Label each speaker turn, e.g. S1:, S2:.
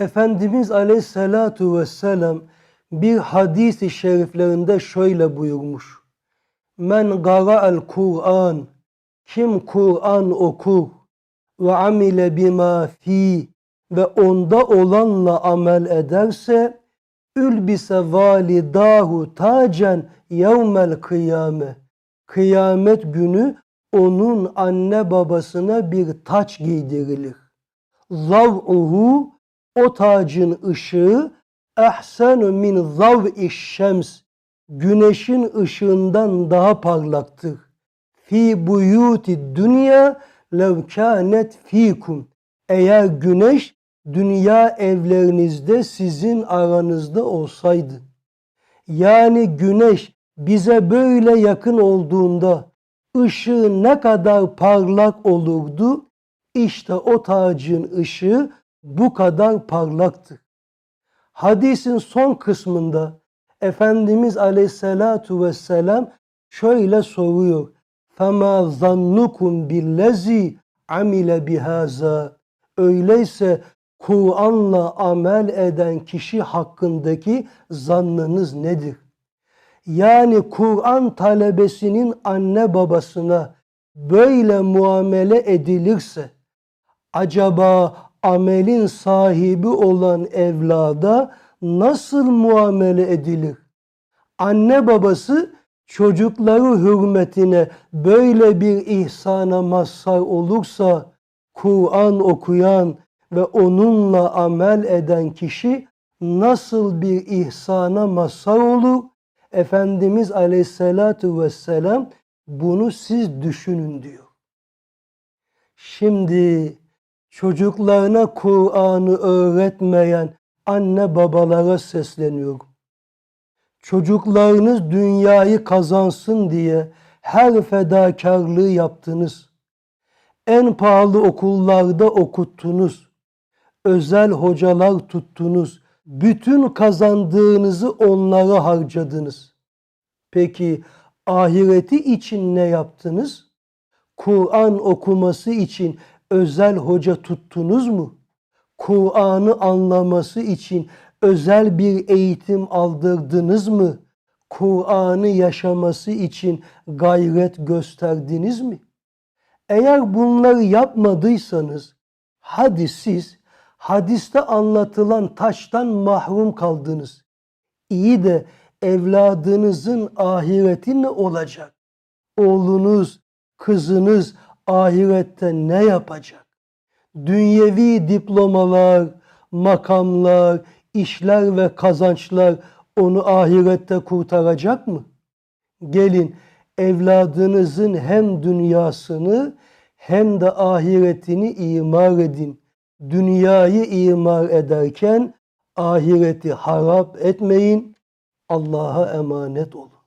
S1: Efendimiz Aleyhisselatu Vesselam bir hadis-i şeriflerinde şöyle buyurmuş. Men gara'al Kur'an kim Kur'an okur ve amile bima fi ve onda olanla amel ederse ülbise validahu tacen yevmel kıyame kıyamet günü onun anne babasına bir taç giydirilir. Zav'uhu o tacın ışığı ehsenu min zav'i şems güneşin ışığından daha parlaktır. Fi buyuti dünya lev kânet fikum eğer güneş dünya evlerinizde sizin aranızda olsaydı. Yani güneş bize böyle yakın olduğunda ışığı ne kadar parlak olurdu? İşte o tacın ışığı bu kadar parlaktır. Hadisin son kısmında Efendimiz Aleyhisselatu Vesselam şöyle soruyor. فَمَا ظَنُّكُمْ بِالَّذ۪ي amile bihaza. Öyleyse Kur'an'la amel eden kişi hakkındaki zannınız nedir? Yani Kur'an talebesinin anne babasına böyle muamele edilirse acaba amelin sahibi olan evlada nasıl muamele edilir? Anne babası çocukları hürmetine böyle bir ihsana mazhar olursa Kur'an okuyan ve onunla amel eden kişi nasıl bir ihsana mazhar olur? Efendimiz Aleyhisselatu Vesselam bunu siz düşünün diyor. Şimdi çocuklarına Kur'an'ı öğretmeyen anne babalara sesleniyorum. Çocuklarınız dünyayı kazansın diye her fedakarlığı yaptınız. En pahalı okullarda okuttunuz. Özel hocalar tuttunuz. Bütün kazandığınızı onlara harcadınız. Peki ahireti için ne yaptınız? Kur'an okuması için özel hoca tuttunuz mu? Kur'an'ı anlaması için özel bir eğitim aldırdınız mı? Kur'an'ı yaşaması için gayret gösterdiniz mi? Eğer bunları yapmadıysanız hadi siz hadiste anlatılan taştan mahrum kaldınız. İyi de evladınızın ahireti ne olacak? Oğlunuz, kızınız ahirette ne yapacak? Dünyevi diplomalar, makamlar, işler ve kazançlar onu ahirette kurtaracak mı? Gelin evladınızın hem dünyasını hem de ahiretini imar edin. Dünyayı imar ederken ahireti harap etmeyin. Allah'a emanet olun.